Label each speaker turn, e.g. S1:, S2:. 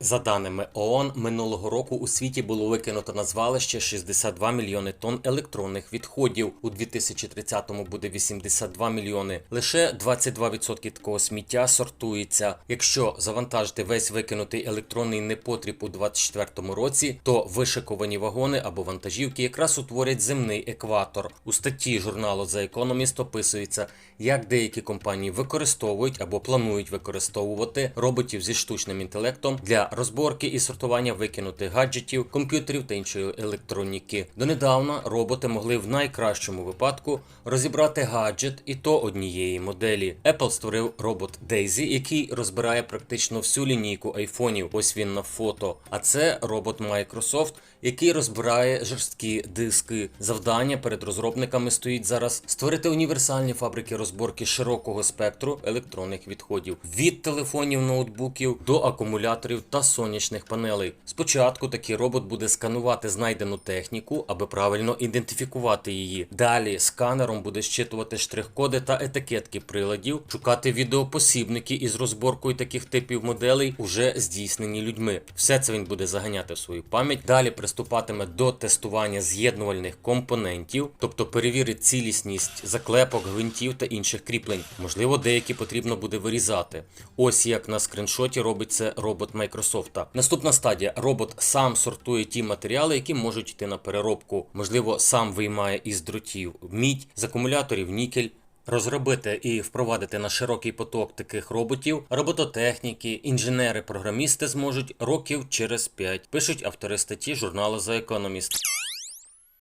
S1: За даними ООН, минулого року у світі було викинуто на звалище 62 мільйони тонн електронних відходів. У 2030-му буде 82 мільйони. Лише 22% такого сміття сортується. Якщо завантажити весь викинутий електронний непотріб у 2024 році, то вишиковані вагони або вантажівки якраз утворять земний екватор. У статті журналу The Economist описується, як деякі компанії використовують або планують використовувати роботів зі штучним інтелектом для розборки і сортування викинутих гаджетів, комп'ютерів та іншої електроніки. Донедавна роботи могли в найкращому випадку розібрати гаджет і то однієї моделі. Apple створив робот Daisy, який розбирає практично всю лінійку айфонів. Ось він на фото. А це робот Microsoft, який розбирає жорсткі диски. Завдання перед розробниками стоїть зараз створити універсальні фабрики розборки широкого спектру електронних відходів від телефонів, ноутбуків до акумуляторів та сонячних панелей. Спочатку такий робот буде сканувати знайдену техніку, аби правильно ідентифікувати її. Далі сканером буде щитувати штрих-коди та етикетки приладів, шукати відеопосібники із розборкою таких типів моделей, уже здійснені людьми. Все це він буде заганяти в свою пам'ять. Далі приступатиме до тестування з'єднувальних компонентів, тобто перевірить цілісність заклепок, гвинтів та інших кріплень. Можливо, деякі потрібно буде вирізати. Ось як на скріншоті робить це робот Microsoft. Наступна стадія: робот сам сортує ті матеріали, які можуть йти на переробку. Можливо, сам виймає із дротів мідь, з акумуляторів нікель. Розробити і впровадити на широкий поток таких роботів робототехніки, інженери, програмісти зможуть років через 5, пишуть автори статті журналу The Economist.